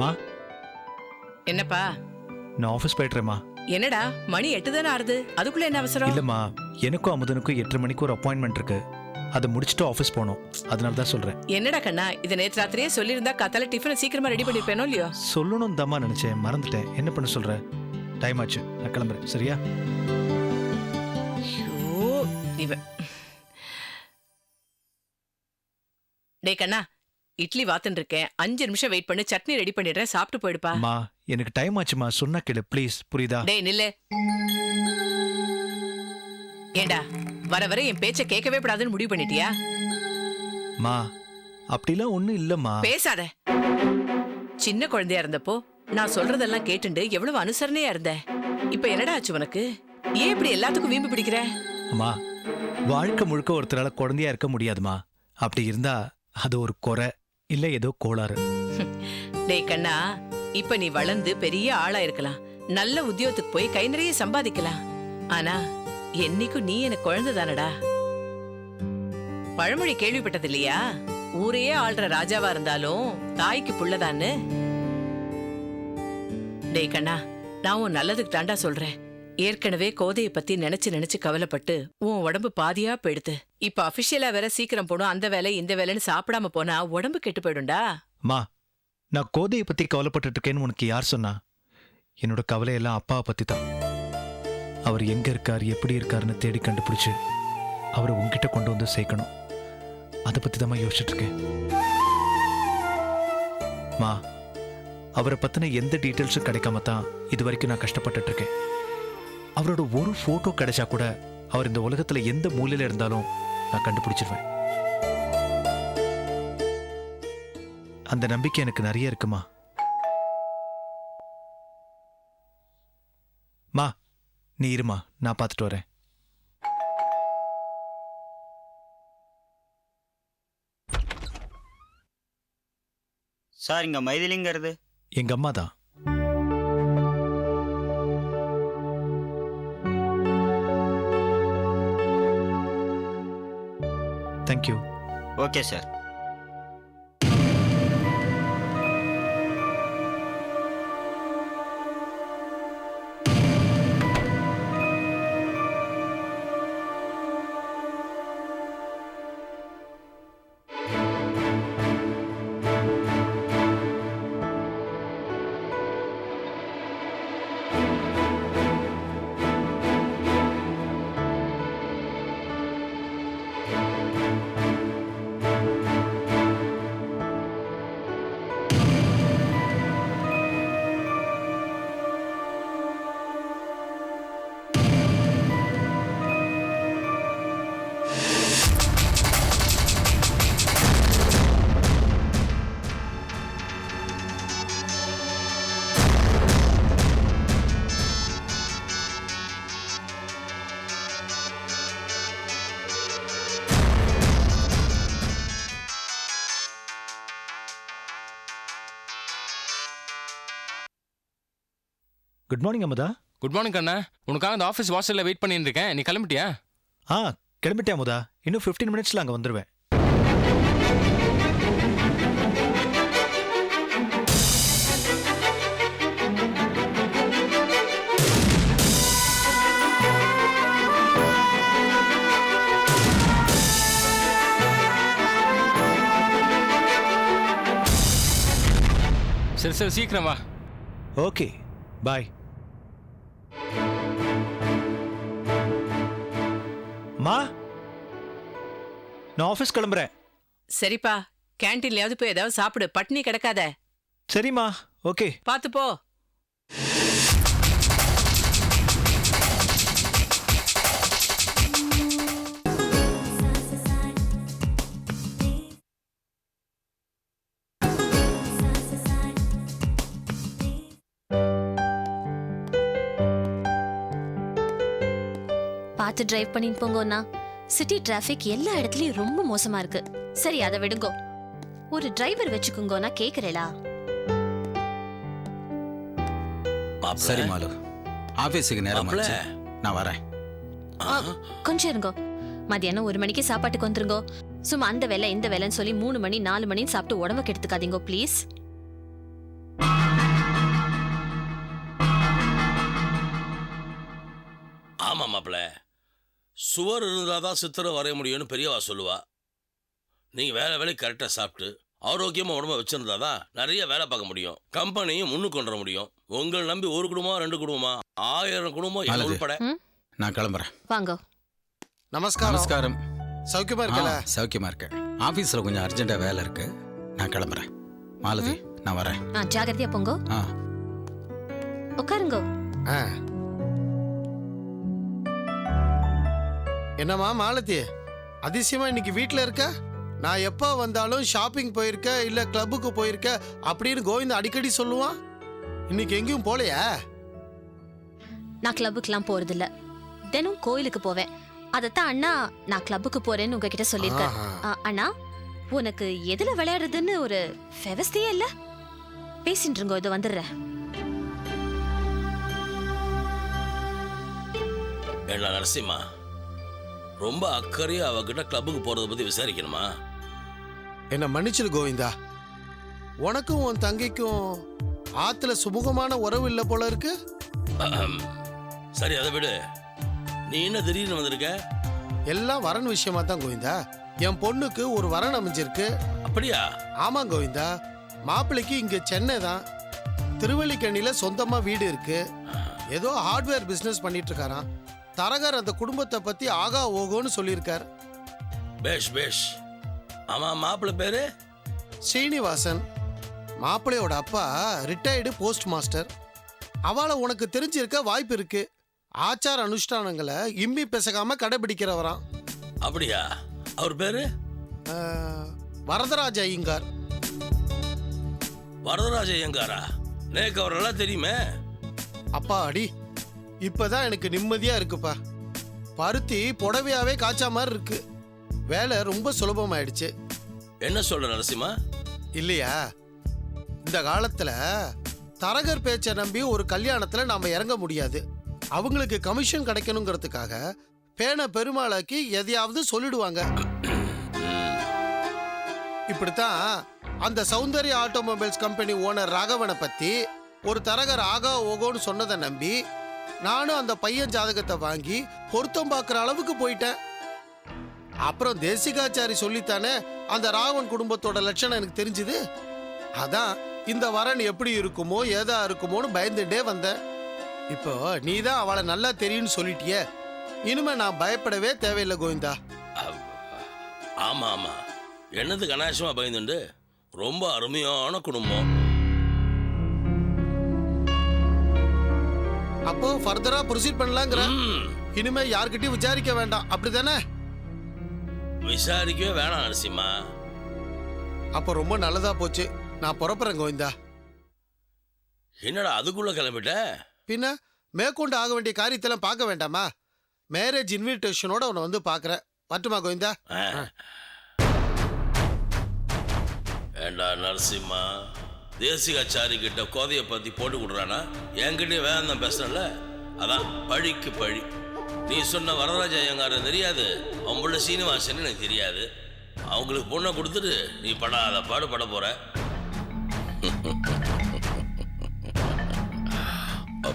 மா என்னப்பா? நான் ஆஃபீஸ் போயிட்டுறேம்மா. என்னடா? மணி எட்டு தானே ஆறுது. அதுக்குள்ள என்ன அவசரம்? இல்லைம்மா எனக்கும் அமுதனுக்கும் எட்டரை மணிக்கு ஒரு அப்பாயின்மெண்ட் இருக்கு. அதை முடிச்சுட்டு ஆஃபீஸ் போகணும். அதனால தான் சொல்கிறேன் என்னடா கண்ணா? இதை நேற்று ராத்திரியே சொல்லியிருந்தா காத்தால டிஃபனை சீக்கிரமா ரெடி பண்ணிருப்பேனோ இல்லையோ? சொல்லணும் தாம்மா நினச்சேன். மறந்துட்டேன். என்ன பண்ண சொல்கிற டைம் ஆச்சு. நான் கிளம்புறேன். சரியா? ஐயோ இவ டேய் கண்ணா இட்லி வாத்துன்னு இருக்கேன். அஞ்சு நிமிஷம் வெயிட் பண்ணி. சட்னி ரெடி பண்ணிடுறேன். சாப்பிட்டு போயிடுப்பா. எனக்கு டைம் ஆச்சுமா? சொன்னா கேளு ப்ளீஸ் புரியுதா? டேய் நில்லு. ஏண்டா வர வர என் பேச்ச கேட்கவே கூடாதுன்னு முடிவு பண்ணிட்டியா? மா அப்படிலாம் ஒன்றும் இல்லைம்மா. பேசாத. சின்ன குழந்தையா இருந்தப்போ நான் சொல்றதெல்லாம் கேட்டுண்டு எவ்வளவு அனுசரணையா இருந்த. இப்ப என்னடா ஆச்சு உனக்கு? ஏன் இப்படி எல்லாத்துக்கும் வீம்பு பிடிக்கிற? அம்மா வாழ்க்கை முழுக்க ஒருத்தரால குழந்தையா இருக்க முடியாதுமா. அப்படி இருந்தா அது ஒரு குறை. இல்ல ஏதோ கோளாறு. டேய் கண்ணா இப்ப நீ வளர்ந்து பெரிய ஆளா இருக்கலாம். நல்ல உத்தியோகத்துக்கு போய் கை நிறைய சம்பாதிக்கலாம். ஆனா என்னைக்கும் நீ எனக்கு குழந்தை தானடா. பழமொழி கேள்விப்பட்டது இல்லையா? ஊரையே ஆள்ற ராஜாவா இருந்தாலும் தாய்க்கு புள்ளதான்னு. டேய் கண்ணா நான் உன் நல்லதுக்கு தாண்டா சொல்றேன். ஏற்கனவே கோதையை பத்தி நினைச்சு நினைச்சு கவலைப்பட்டு உன் உடம்பு பாதியா போயிடுது. இப்ப அபிஷியலா வேற சீக்கிரம் போடும் அந்த வேலை இந்த வேலைன்னு சாப்பிடாம போனா உடம்பு கெட்டு போயிடும்டா. அம்மா நான் கோதையை பத்தி கவலைப்பட்டுட்டு இருக்கேன்னு உனக்கு யார் சொன்னா? என்னோட கவலையெல்லாம் அப்பாவை பத்தி தான் அவர் எங்க இருக்கார் எப்படி இருக்காருன்னு தேடி கண்டுபிடிச்சு அவரை உன்கிட்ட கொண்டு வந்து சேர்க்கணும். அதை பத்தி தான் யோசிச்சுட்டு இருக்கேன் மா அவரை பத்தின எந்த டீட்டெயில்ஸும் கிடைக்காம தான் இது வரைக்கும் நான் கஷ்டப்பட்டுட்டு இருக்கேன் அவரோட ஒரு போட்டோ கிடைச்சா கூட அவர் இந்த உலகத்துல எந்த மூலையில இருந்தாலும் நான் கண்டுபிடிச்சிருவேன். அந்த நம்பிக்கை எனக்கு நிறைய இருக்குமா? மா நீ இருமா நான் பார்த்துட்டு வரேன். சார் இங்க மைதிலிங்கிறது. எங்க அம்மா தான். Okay sir good morning Amudha good morning அண்ணா உனக்காக அந்த ஆஃபீஸ் வாசல்ல வெயிட் பண்ணிட்டு இருக்கேன் நீ கிளம்பிட்டியா? ஆ கிளம்பிட்டேன் அமுதா இன்னும் 15 மினிட்ஸ்ல அங்க வந்துருவேன். சரி சரி சீக்கிரம் வா. ஓகே பாய் மா நான் ஆஃபீஸ் கிளம்புறேன். சரிப்பா கேன்டீன்லயாவது போய் ஏதாவது சாப்பிடு பட்னி கிடக்காத. சரிம்மா ஓகே பாத்து போ. பார்த்து டிரைவ் பண்ணிட்டு போங்கண்ணா சிட்டி டிராஃபிக் எல்லா இடத்துலயும் ரொம்ப மோசமா இருக்கு. சரி அதை விடுங்கோ. ஒரு டிரைவர் வச்சுக்கோங்கண்ணா கேக்குறேளா? சரி மாலு. ஆபீஸுக்கு நேரம் மாப்ள. ஆச்சு. நான் வரேன். கொஞ்சம் இருங்கோ. மதியானம் ஒரு மணிக்கு சாப்பாட்டுக்கு வந்துருங்கோ. சும்மா அந்த வேலை இந்த வேலைன்னு சொல்லி மூணு மணி நாலு மணின்னு சாப்பிட்டு உடம்பு கெடுத்துக்காதீங்கோ ப்ளீஸ் ஆமா மாப்பிள. சுவர் இருந்தால் தான் சித்திரம் வரைய முடியும்னு பெரியவா சொல்லுவா. நீங்க வேலை வேலை கரெக்டாக சாப்பிட்டு ஆரோக்கியமா உடம்ப வச்சிருந்தா தான் நிறைய வேலை பார்க்க முடியும். கம்பெனியும் முன்னுக்கு கொண்டு வர முடியும். உங்களை நம்பி ஒரு குடும்பம் ரெண்டு குடும்பமா ஆயிரம் குடும்பம். உள்பட? நான் கிளம்புறேன். வாங்க. நமஸ்காரம். நமஸ்காரம். சௌக்கியமா இருக்கல? சௌக்கியமா இருக்கேன். ஆபீஸ்ல கொஞ்சம் அர்ஜென்ட்டா வேலை இருக்கு. நான் கிளம்புறேன். மாலதி நான் வரேன். ஆ ஜாகிரதையா போங்க. ஆ. உட்காருங்க. என்னம்மா மாலதி அதிசயமா இன்னைக்கு வீட்ல இருக்க? நான் எப்போ வந்தாலும் ஷாப்பிங் போயிருக்க இல்ல கிளப்புக்கு போயிருக்க அப்படின்னு கோவிந்த் அடிக்கடி சொல்லுவான் இன்னைக்கு எங்கேயும் போலையா? நான் கிளப்புக்குலாம் போறது இல்ல தினம் கோயிலுக்கு போவேன். அதத்தான் அண்ணா நான் கிளப்புக்கு போறேன்னு உங்ககிட்ட சொல்லியிருக்காரு. ஆஹா. ஆ, அண்ணா உனக்கு எதுல விளையாடுறதுன்னு ஒரு விவஸ்தையே இல்ல? பேசிட்டு இருங்கோ இது வந்துடுறேன். நரசிம்மா ரொம்ப அக்கறையா அவகிட்ட கிளப்புக்கு போறதை பத்தி விசாரிக்கணுமா? என்ன மன்னிச்சிடு கோவிந்தா. உனக்கும் உன் தங்கைக்கும் ஆத்துல சுமூகமான உறவு இல்ல போல இருக்கு? அஹம். சரி அதை விடு. நீ என்ன திடீர்னு வந்திருக்க? எல்லாம் வரன் விஷயமா தான் கோவிந்தா. என் பொண்ணுக்கு ஒரு வரன் அமைஞ்சிருக்கு. அப்படியா? ஆமா கோவிந்தா. மாப்பிள்ளைக்கு இங்க சென்னை தான். திருவல்லிக்கண்ணில சொந்தமா வீடு இருக்கு. ஏதோ ஹார்ட்வேர் பிசினஸ் பண்ணிட்டு இருக்காராம். தரகர் அந்த குடும்பத்தை பத்தி ஆகா ஓகோன்னு சொல்லியிருக்கார். பேஷ் பேஷ். ஆமா மாப்பிள்ளை பேரு? ஸ்ரீனிவாசன் மாப்பிள்ளையோட அப்பா ரிட்டையர்டு போஸ்ட் மாஸ்டர் அவளை உனக்கு தெரிஞ்சிருக்க வாய்ப்பு இருக்கு. ஆச்சார அனுஷ்டானங்களை இம்மி பெசகாம கடைபிடிக்கிறவராம். அப்படியா? அவர் பேரு? ஆஹ், வரதராஜ ஐயங்கார். வரதராஜ ஐயங்காரா? நேக்கு அவர் நல்லா தெரியுமே? அப்பா அடி. இப்பதான் எனக்கு நிம்மதியா இருக்குப்பா. பருத்தி புடவையாவே காய்ச்சா மாதிரி இருக்கு. வேலை ரொம்ப சுலபமாயிடுச்சு. என்ன சொல்ற நரசிம்மா? இல்லையா? இந்த காலத்துல தரகர் பேச்சை நம்பி ஒரு கல்யாணத்துல நாம இறங்க முடியாது. அவங்களுக்கு கமிஷன் கிடைக்கணுங்கிறதுக்காக பேனை பெருமாளாக்கி எதையாவது சொல்லிடுவாங்க. இப்படித்தான் அந்த சௌந்தர்ய ஆட்டோமொபைல்ஸ் கம்பெனி ஓனர் ராகவனை பத்தி ஒரு தரகர் ஆகா ஓகோன்னு சொன்னதை நம்பி நானும் அந்த பையன் ஜாதகத்தை வாங்கி பொருத்தம் பார்க்குற அளவுக்கு போயிட்டேன். அப்புறம் தேசிகாச்சாரி சொல்லித்தானே அந்த ராவன் குடும்பத்தோட லட்சணம் எனக்கு தெரிஞ்சுது? அதான் இந்த வரன் எப்படி இருக்குமோ ஏதா இருக்குமோன்னு பயந்துட்டே வந்தேன். இப்போ நீ தான் அவளை நல்லா தெரியும்னு சொல்லிட்டியே. இனிமே நான் பயப்படவே தேவையில்லை கோவிந்தா. ஆமாம் ஆமா. ஆமா என்னதுக்கு பயந்துண்டு? ரொம்ப அருமையான குடும்பம். அப்போ ஃபர்தரா ப்ரொசீட் பண்ணலாங்கிற. இனிமே யார்கிட்டயும் விசாரிக்க வேண்டாம். அப்படிதானே? விசாரிக்கவே வேணாம் நரசிம்மா. அப்போ ரொம்ப நல்லதா போச்சு. நான் புறப்புறேன் கோவிந்தா. என்னடா அதுக்குள்ள கிளம்பிட்ட? பின்ன மேற்கொண்டு ஆக வேண்டிய காரியத்தெல்லாம் பார்க்க வேண்டாமா? மேரேஜ் இன்விடேஷனோட உன்னை வந்து பார்க்குறேன். வரட்டுமா கோவிந்தா? ஆ. ஏண்டா நரசிம்மா? தேசிகாச்சாரி கிட்ட கோதைய பத்தி போட்டு கொடுறானா என்கிட்ட வேதம் பேசுறல அதான் பழிக்கு பழி. நீ சொன்ன வரதராஜ ஐயங்காரன் தெரியாது? அவங்கள சீனிவாசன் எனக்கு தெரியாது. அவங்களுக்கு பொண்ணை கொடுத்துட்டு நீ படாத பாடு பட போற.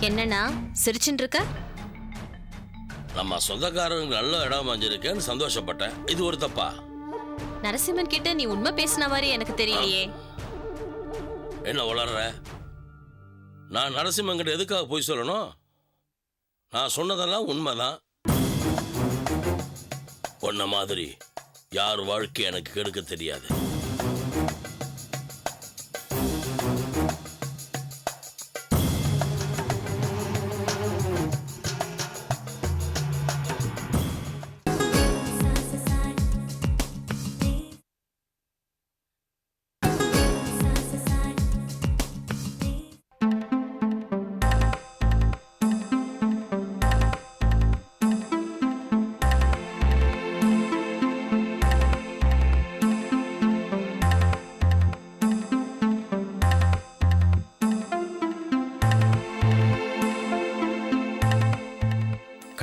என்னண்ணா சிரிச்சுட்டு இருக்க நம்ம சொந்தக்காரங்க நல்ல இடம் அமைஞ்சிருக்கேன்னு சந்தோஷப்பட்டேன். இது ஒரு தப்பா? நரசிம்மன் கிட்ட நீ உண்மை பேசின மாதிரி எனக்கு தெரியலையே. என்ன உளர்ற? நான் நரசிம்மங்கிட்ட எதுக்காக போய் சொல்லணும்? நான் சொன்னதெல்லாம் உண்மைதான். உன்ன மாதிரி யார் வாழ்க்கை எனக்கு கெடுக்க தெரியாது.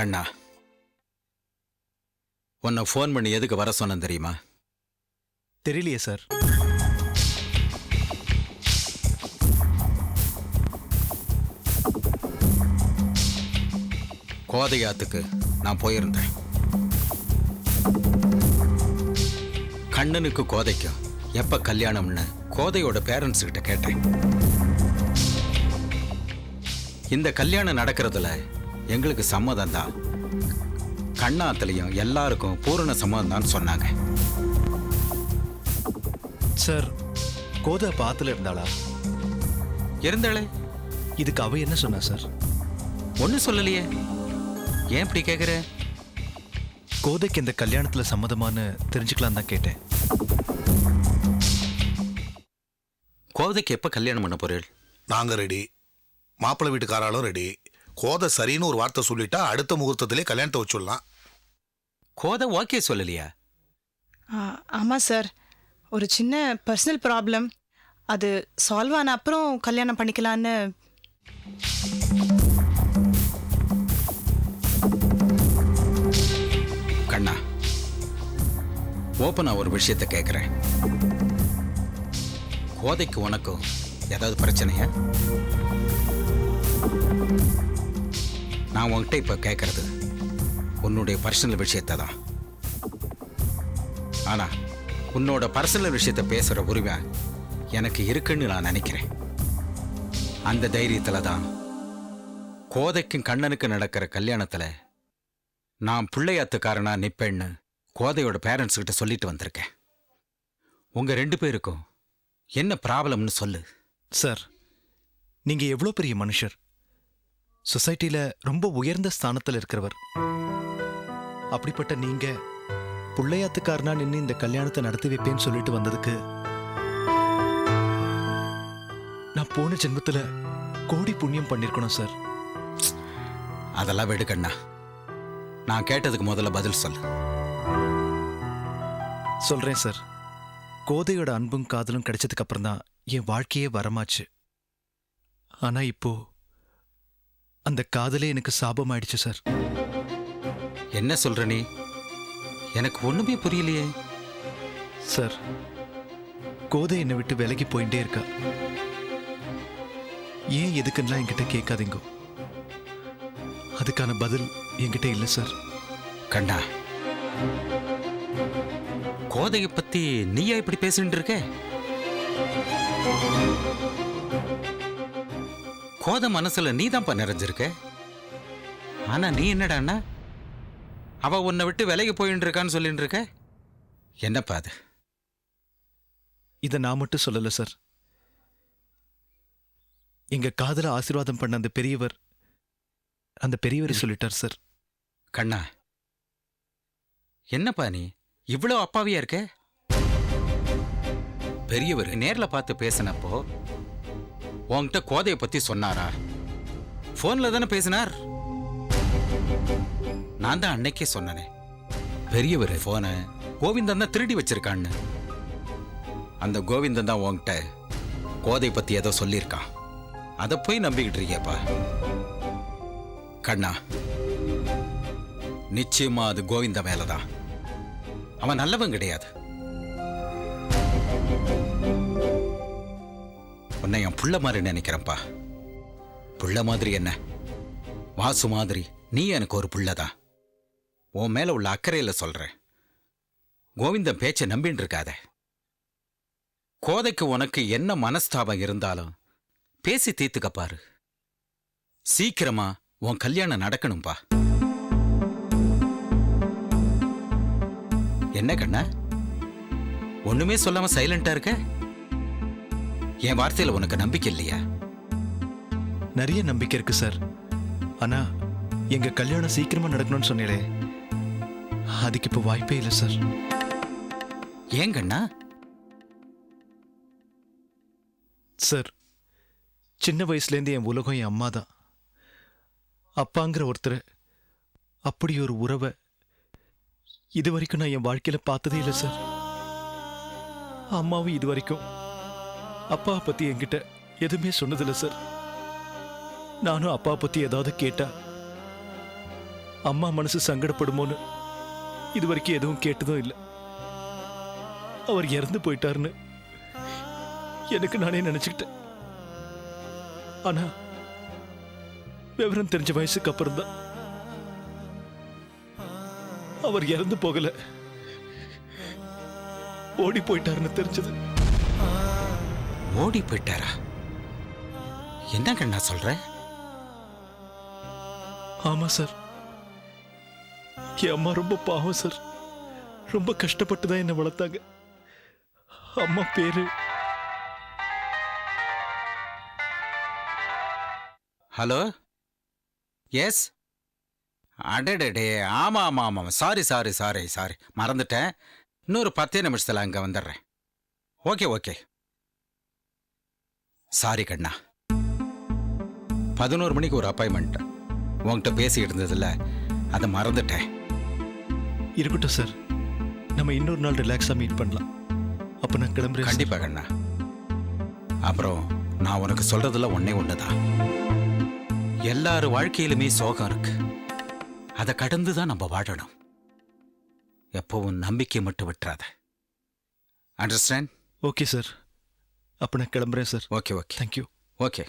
அண்ணா. உன்னை ஃபோன் பண்ணி எதுக்கு வர சொன்னேன் தெரியுமா? தெரியலையே சார் கோதையாத்துக்கு நான் போயிருந்தேன். கண்ணனுக்கு கோதைக்கும் எப்ப கல்யாணம்னு கோதையோட பேரண்ட்ஸ் கிட்ட கேட்டேன். இந்த கல்யாணம் நடக்கிறதுல எங்களுக்கு சம்மதம் தான் கண்ணாத்துலயும் எல்லாருக்கும் பூரண சம்மதம் தான் சொன்னாங்க. சார் கோதை அப்ப ஆத்துல இருந்தாளா? இருந்தாளே. இதுக்கு அவ என்ன சொன்னா சார்? ஒன்றும் சொல்லலையே. ஏன் இப்படி கேட்குற கோதைக்கு இந்த கல்யாணத்துல சம்மதமான்னு தெரிஞ்சுக்கலாம் தான் கேட்டேன். கோதைக்கு எப்போ கல்யாணம் பண்ண போறீள் நாங்க ரெடி மாப்பிள்ளை வீட்டுக்காராலும் ரெடி கோதை சரின்னு ஒரு வார்த்தை சொல்லிட்டா அடுத்த முகூர்த்தத்திலே கல்யாணத்தை வச்சுடலாம். கோதை ஓகே சொல்லலையா? ஆ, ஆமா சார். ஒரு சின்ன பர்சனல் ப்ராப்ளம் அது சால்வ் ஆன அப்புறம் கல்யாணம் பண்ணிக்கலான்னு கண்ணா ஓப்பனா ஒரு விஷயத்த கேட்குறேன் கோதைக்கு உனக்கும் ஏதாவது பிரச்சனையா? நான் உங்ககிட்ட இப்போ கேட்கறது உன்னுடைய பர்சனல் விஷயத்தை தான் ஆனா உன்னோட பர்சனல் விஷயத்தை பேசுகிற உரிமை எனக்கு இருக்குன்னு நான் நினைக்கிறேன். அந்த தைரியத்தில் தான் கோதைக்கும் கண்ணனுக்கு நடக்கிற கல்யாணத்தில் நான் பிள்ளையாத்துக்காரனா நிப்பேன்னு கோதையோட பேரண்ட்ஸ்கிட்ட சொல்லிட்டு வந்திருக்கேன். உங்கள் ரெண்டு பேருக்கும் என்ன ப்ராப்ளம்னு சொல்லு. சார் நீங்கள் எவ்வளோ பெரிய மனுஷர்? சொசைட்டில ரொம்ப உயர்ந்த ஸ்தானத்துல இருக்கிறவர். அப்படிப்பட்ட நீங்க புள்ளையாத்துக்காரனா நின்று இந்த கல்யாணத்தை நடத்தி வைப்பேன்னு சொல்லிட்டு வந்ததுக்கு நான் போன ஜென்மத்துல கோடி புண்ணியம் பண்ணிருக்கணும் சார். அதெல்லாம் விடு கண்ணா. நான் கேட்டதுக்கு முதல்ல பதில் சொல்லு சொல்றேன் சார். கோதையோட அன்பும் காதலும் கிடைச்சதுக்கு அப்புறம் தான் என் வாழ்க்கையே வரமாச்சு. ஆனா இப்போ அந்த காதலே எனக்கு சாபமாயிடுச்சு சார். என்ன சொல்ற நீ? எனக்கு ஒண்ணுமே புரியலையே. சார் கோதை என்னை விட்டு விலகி போயிட்டே இருக்கா. ஏன் எதுக்குன்னா என்கிட்ட கேட்காதீங்க. அதுக்கான பதில் என்கிட்ட இல்லை சார். கண்ணா கோதையை பத்தி நீயா இப்படி பேசிட்டு இருக்க? கோதை மனசுல நீதான்ப்பா நிறைஞ்சிருக்க. ஆனா நீ என்னடான்னா அவ உன்னை விட்டு விலகி போயின்னு இருக்கான்னு சொல்லிட்டு இருக்க என்னப்பா அது? இதை நான் மட்டும் சொல்லல சார். எங்க காதல ஆசீர்வாதம் பண்ண அந்த பெரியவர் அந்த பெரியவர் சொல்லிட்டார் சார். கண்ணா என்னப்பா நீ? இவ்வளோ அப்பாவியா இருக்க? பெரியவர் நேர்ல பார்த்து பேசினப்போ உன்கிட்ட கோதையை பத்தி சொன்னாரா? போன்ல தானே பேசினார்? நான் தான் அன்னைக்கே சொன்னனே. பெரியவர் ஃபோனை கோவிந்தன் தான் திருடி வச்சிருக்கான்னு. அந்த கோவிந்தன் தான் உன்கிட்ட கோதை பத்தி ஏதோ சொல்லியிருக்கான். அதை போய் நம்பிக்கிட்டு இருக்கியப்பா? கண்ணா நிச்சயமா அது கோவிந்த மேலதான். அவன் நல்லவன் கிடையாது. உன்னை என் புள்ள மாதிரி நினைக்கிறேன்ப்பா. புள்ள மாதிரி என்ன? வாசு மாதிரி. நீ எனக்கு ஒரு புள்ளதான் உன் மேல உள்ள அக்கறையில சொல்றேன். கோவிந்தன் பேச்சை நம்பின்னு இருக்காத. கோதைக்கு உனக்கு என்ன மனஸ்தாபம் இருந்தாலும் பேசி தீர்த்துக்க பாரு. சீக்கிரமா உன் கல்யாணம் நடக்கணும்பா. என்ன கண்ணா? ஒண்ணுமே சொல்லாம சைலண்டா இருக்க? என் வார்த்தையில உனக்கு நம்பிக்கை இல்லையா? நிறைய நம்பிக்கை இருக்கு சார். ஆனா எங்க கல்யாணம் சீக்கிரமா நடக்கணும்னு சொன்னீங்களே அதுக்கு இப்போ வாய்ப்பே இல்லை சார். ஏன் கண்ணா? சார் சின்ன வயசுலேருந்து என் உலகம் என் அம்மா தான். அப்பாங்கிற ஒருத்தர் அப்படி ஒரு உறவை இது வரைக்கும் நான் என் வாழ்க்கையில பார்த்ததே இல்லை சார். அம்மாவும் இது வரைக்கும் அப்பாவை பத்தி என்கிட்ட எதுவுமே சொன்னதில்லை சார் நானும் அப்பா பத்தி ஏதாவது கேட்டா அம்மா மனசு சங்கடப்படுமோன்னு இது வரைக்கும் எதுவும் கேட்டதும் இல்லை. அவர் இறந்து போயிட்டாருன்னு எனக்கு நானே நினைச்சுக்கிட்டேன். ஆனா விவரம் தெரிஞ்ச வயசுக்கு அப்புறம் தான் அவர் இறந்து போகல. ஓடி போயிட்டாருன்னு தெரிஞ்சது. ஓடி போயிட்டாரா என்ன கண்ணா சொல்ற? ஆமா சார். என் அம்மா ரொம்ப பாவம் சார். ரொம்ப கஷ்டப்பட்டு தான் என்னை வளர்த்தாங்க. அம்மா பேரு. ஹலோ? எஸ்? அடடடே. ஆமா ஆமா ஆமா சாரி சாரி சாரி சாரி மறந்துட்டேன். இன்னொரு பத்தே நிமிஷத்துல அங்க வந்துடுறேன். Okay okay. சாரி கண்ணா. பதினோரு மணிக்கு ஒரு அப்பாயின்மெண்ட் உன்கிட்ட பேசிக்கிட்டு இருந்ததுல அதை மறந்துட்டேன். இருக்கட்டும் சார் நம்ம இன்னொரு நாள் ரிலாக்ஸா மீட் பண்ணலாம். அப்ப நான் கிளம்புறேன் சார். கண்டிப்பா கண்ணா. அப்புறம் நான் உனக்கு சொல்றதுல ஒன்னே ஒண்ணுதான். எல்லார் வாழ்க்கையிலுமே சோகம் இருக்கு. அதை கடந்து தான் நம்ம வாழணும். எப்பவும் நம்பிக்கை மட்டும் விட்டுறாத. அண்டர்ஸ்டாண்ட் ஓகே சார் அப்ப நான் கிளம்புறேன் sir okay okay thank you okay